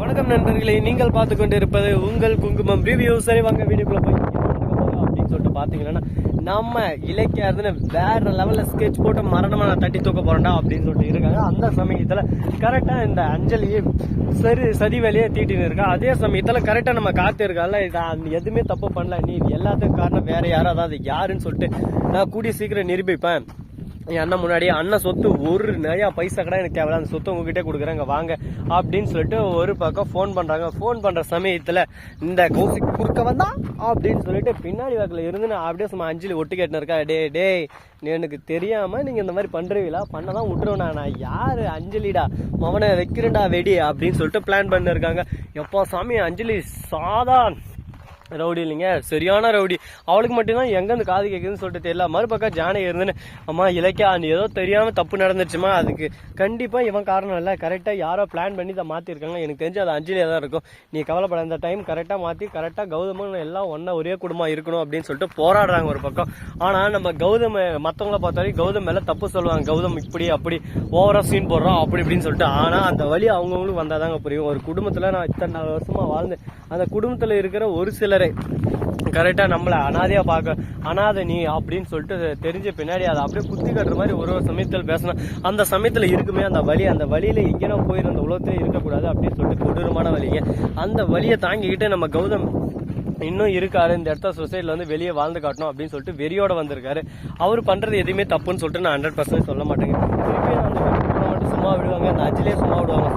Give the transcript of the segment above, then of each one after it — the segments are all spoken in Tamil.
வணக்கம் நண்பர்களே நீங்கள் பார்த்து கொண்டு இருப்பது உங்கள் குங்குமம் ரிவ்யூ சரி வாங்க வீடியோக்குள்ள போய் அப்படின்னு சொல்லிட்டு பாத்தீங்கன்னா நம்ம இலக்கியார்னு வேற லெவல்ல ஸ்கெட்ச் போட்டு மரணமா நான் தட்டி தூக்க போறேன்டா அப்படின்னு சொல்லிட்டு இருக்காங்க. அந்த சமயத்துல கரெக்டா இந்த அஞ்சலியை சரி சதி வேலையே தீட்டின்னு இருக்கா. அதே சமயத்துல கரெக்டா நம்ம காத்து இருக்கால இது எதுவுமே தப்பு பண்ணல. நீ எல்லாத்துக்கும் காரணம் வேற யாரும் அதாவது யாருன்னு சொல்லிட்டு நான் கூடிய சீக்கிரம் நிரூபிப்பேன். என் அண்ணன் முன்னாடி அண்ணன் சொத்து ஒரு நிறையா பைசா கூட எனக்கு தேவையில்ல. அந்த சொத்து உங்ககிட்ட கொடுக்குறாங்க வாங்க அப்படின்னு சொல்லிட்டு ஒரு பக்கம் ஃபோன் பண்ணுறாங்க ஃபோன் பண்ணுற சமயத்தில் இந்த கௌசிக் குறுக்க வந்தா அப்படின்னு சொல்லிட்டு பின்னாடி வாக்கில் இருந்து நான் அப்படியே சும்மா அஞ்சலி ஒட்டு கேட்டுன்னு இருக்கா டே டேய் எனக்கு தெரியாமல் நீங்கள் இந்த மாதிரி பண்ணுறீங்களா பண்ண தான் விட்டுருவேண்ணா நான். யார்? அஞ்சலிடா. மவனை வைக்கிறேன்டா வெடி அப்படின்னு சொல்லிட்டு பிளான் பண்ணிருக்காங்க. எப்போ சாமி அஞ்சலி சாதா ரவுடி இல்லைங்க. சரியான ரவுடி. அவளுக்கு மட்டும்தான் எங்கேருந்து காது கேட்குதுன்னு சொல்லிட்டு தெரியல. மறுபக்கம் ஜானகி இருந்துன்னு அம்மா இலக்கியா நீ ஏதோ தெரியாம தப்பு நடந்துச்சுமா அதுக்கு கண்டிப்பா இவன் காரணம் இல்லை. கரெக்டாக யாரோ பிளான் பண்ணி இதை மாத்திருக்காங்க. எனக்கு தெரிஞ்சு அது அஞ்சலியா தான் இருக்கும். நீ கவலைப்பட இந்த டைம் கரெக்டாக மாத்தி கரெக்டாக கௌதமும் எல்லாம் ஒன்றா ஒரே குடும்பம் இருக்கணும் அப்படின்னு சொல்லிட்டு போராடுறாங்க ஒரு பக்கம். ஆனா நம்ம கௌதம் மற்றவங்கள பார்த்தாலே கௌதம் மேல தப்பு சொல்லுவாங்க. கௌதம் இப்படி அப்படி ஓவரா சீன் போடுறோம் அப்படி இப்படின்னு சொல்லிட்டு. ஆனா அந்த வழி அவங்கவுங்களுக்கு வந்தாதாங்க புரியும். ஒரு குடும்பத்துல நான் இத்தனை நாலு வருஷமா வாழ்ந்து அந்த குடும்பத்துல இருக்கிற ஒரு சில சிலரை கரெக்டாக நம்மளை அனாதையா பார்க்க அனாதை நீ அப்படின்னு சொல்லிட்டு தெரிஞ்ச பின்னாடி அதை அப்படியே குத்தி கட்டுற மாதிரி ஒரு ஒரு சமயத்தில் பேசணும் அந்த சமயத்தில் இருக்குமே அந்த வழி அந்த வழியில் எங்கேனா போயிருந்த உலகத்துல இருக்கக்கூடாது அப்படின்னு சொல்லிட்டு கொடூரமான வழிங்க. அந்த வழியை தாங்கிக்கிட்டு நம்ம கௌதம் இன்னும் இருக்காரு. இந்த இடத்த சொசைட்டில வந்து வெளியே வாழ்ந்து காட்டணும் அப்படின்னு சொல்லிட்டு வெறியோட வந்திருக்காரு. அவர் பண்றது எதுவுமே தப்புன்னு சொல்லிட்டு நான் ஹண்ட்ரட் பர்சன்ட் சொல்ல மாட்டேங்க. திருப்பி சும்மா விடுவாங்க அந்த அஜிலே சும்மா விடுவாங்க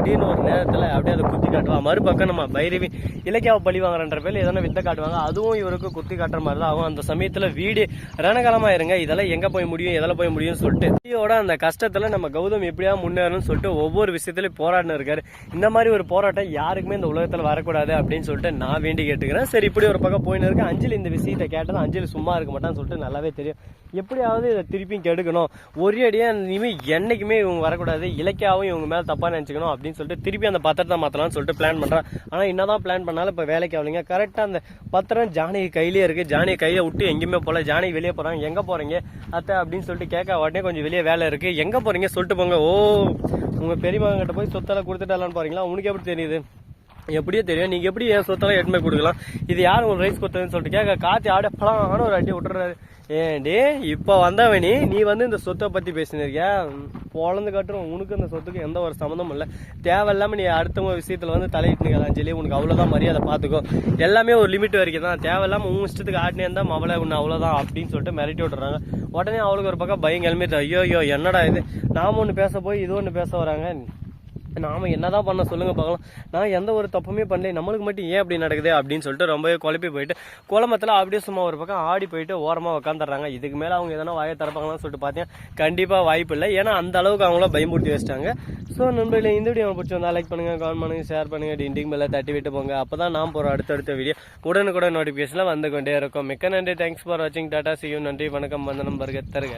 திடீர்னு ஒரு நேரத்தில் அப்படியே அதை குத்தி காட்டுவா? மறுபக்கம் நம்ம பைரவி இலக்கியாவை பழி வாங்குறன்ற பேர் எதனா வித்த காட்டுவாங்க. அதுவும் இவருக்கு குத்தி காட்டுற மாதிரி தான் ஆகும். அந்த சமயத்தில் வீடு ரணகாலமாக இருங்க இதெல்லாம் எங்கே போய் முடியும்? எதில் போய் முடியும்னு சொல்லிட்டு. வீடியோட அந்த கஷ்டத்தில் நம்ம கௌதம் எப்படியா முன்னேறணும்னு சொல்லிட்டு ஒவ்வொரு விஷயத்துலையும் போராடினு இருக்காரு. இந்த மாதிரி ஒரு போராட்டம் யாருக்குமே இந்த உலகத்தில் வரக்கூடாது அப்படின்னு சொல்லிட்டு நான் வேண்டி கேட்டுக்கிறேன். சரி இப்படி ஒரு பக்கம் போயின்னு இருக்கு. அஞ்சலி இந்த விஷயத்தை கேட்டது அஞ்சலி சும்மா இருக்க மாட்டான்னு சொல்லிட்டு நல்லாவே தெரியும். எப்படியாவது இதை திருப்பியும் கெடுக்கணும். ஒரே அடியாக இனிமேல் என்றைக்குமே இவங்க வரக்கூடாது. இலக்கியாவும் இவங்க மேலே தப்பாக நினச்சிக்கணும் அப்படின்னு அப்படின்னு சொல்லிட்டு திருப்பி அந்த பத்திரத்தை மாற்றலாம்னு சொல்லிட்டு பிளான் பண்ணுறான் ஆனால் என்னதான் பிளான் பண்ணாலும் இப்போ வேலைக்கு ஆகலைங்க. கரெக்டாக அந்த பத்திரம் ஜானகி கையிலே இருக்குது ஜானகி கையை விட்டு எங்கேயுமே போகல. ஜானகி வெளியே போகிறாங்க எங்கே போகிறீங்க அத்தை அப்படின்னு சொல்லிட்டு கேட்க உடனே கொஞ்சம் வெளியே வேலை இருக்குது எங்கே போகிறீங்க சொல்லிட்டு போங்க. ஓ உங்கள் பெரியமாங்கிட்ட கிட்ட போய் சொத்தெல்லாம் கொடுத்துட்டாலான்னு போறீங்களா? உனக்கு எப்படி தெரியுது? எப்படியோ தெரியும். நீங்க எப்படி என் சொத்தெல்லாம் எடுத்துமே கொடுக்கலாம்? இது யார் உங்களுக்கு ரைஸ் கொடுத்ததுன்னு சொல்லிட்டு கேட்க காத்தி ஆட பழம் ஒரு அடி விட்டுறாரு. ஏண்டி இப்போ வந்தவனி நீ வந்து இந்த சொத்தை பத்தி பேசினிருக்கியா? பொழந்து கட்டுறோம். உனக்கு இந்த சொத்துக்கு எந்த ஒரு சம்மந்தமும் இல்லை. தேவையில்லாம நீ அடுத்தவங்க விஷயத்துல வந்து தலையிட்டு சொல்லி உனக்கு அவ்வளவுதான் மரியாதை பாத்துக்கோ. எல்லாமே ஒரு லிமிட் வரைக்கும் தான். தேவையில்லாம உன் இஷ்டத்துக்கு ஆட்டினே இருந்தா அவளை உன்னை அவ்வளவுதான் அப்படின்னு சொல்லிட்டு மிரட்டி விட்டுறாங்க. உடனே அவளுக்கு ஒரு பக்கம் பயம் கிளம்பிட்டு ஐயோ ஐயோ என்னடா இது? நாம ஒன்று பேச போய் இது ஒன்று பேச வராங்க. நாம என்னதான் பண்ண சொல்லுங்க பார்க்கலாம். நான் எந்த ஒரு தப்புமே பண்ணல நம்மளுக்கு மட்டும் ஏன் அப்படி நடக்குது அப்படின்னு சொல்லிட்டு ரொம்பவே குழப்பி போயிட்டு குழம்பத்துல அப்படியே சும்மா ஒரு பக்கம் ஆடி போயிட்டு ஓரமா உட்காந்துடுறாங்க இதுக்கு மேல அவங்க எதனா வாயை திறப்பாங்களான்னு சொல்லிட்டு பார்த்தீங்கன்னா கண்டிப்பா வாய்ப்பு இல்லை. ஏன்னா அந்த அளவுக்கு அவங்கள பயமுறுத்தி வச்சிட்டாங்க. ஸோ நண்பர்களே இந்த வீடியோ பிடிச்சி வந்தா லைக் பண்ணுங்க கமெண்ட் பண்ணுங்க ஷேர் பண்ணுங்க டிண்டிங் மேல தட்டி விட்டு போங்க. அப்பதான் நான் போற அடுத்தடுத்த வீடியோ உடனுக்குடன் நோட்டிபிகேஷன்ல வந்து கொண்டே இருக்கும். மிக்க நன்றி. தேங்க்ஸ் ஃபார் வாட்சிங் டாடா சியூ நன்றி வணக்கம். வந்தனம் நம்பருக்கு தருக.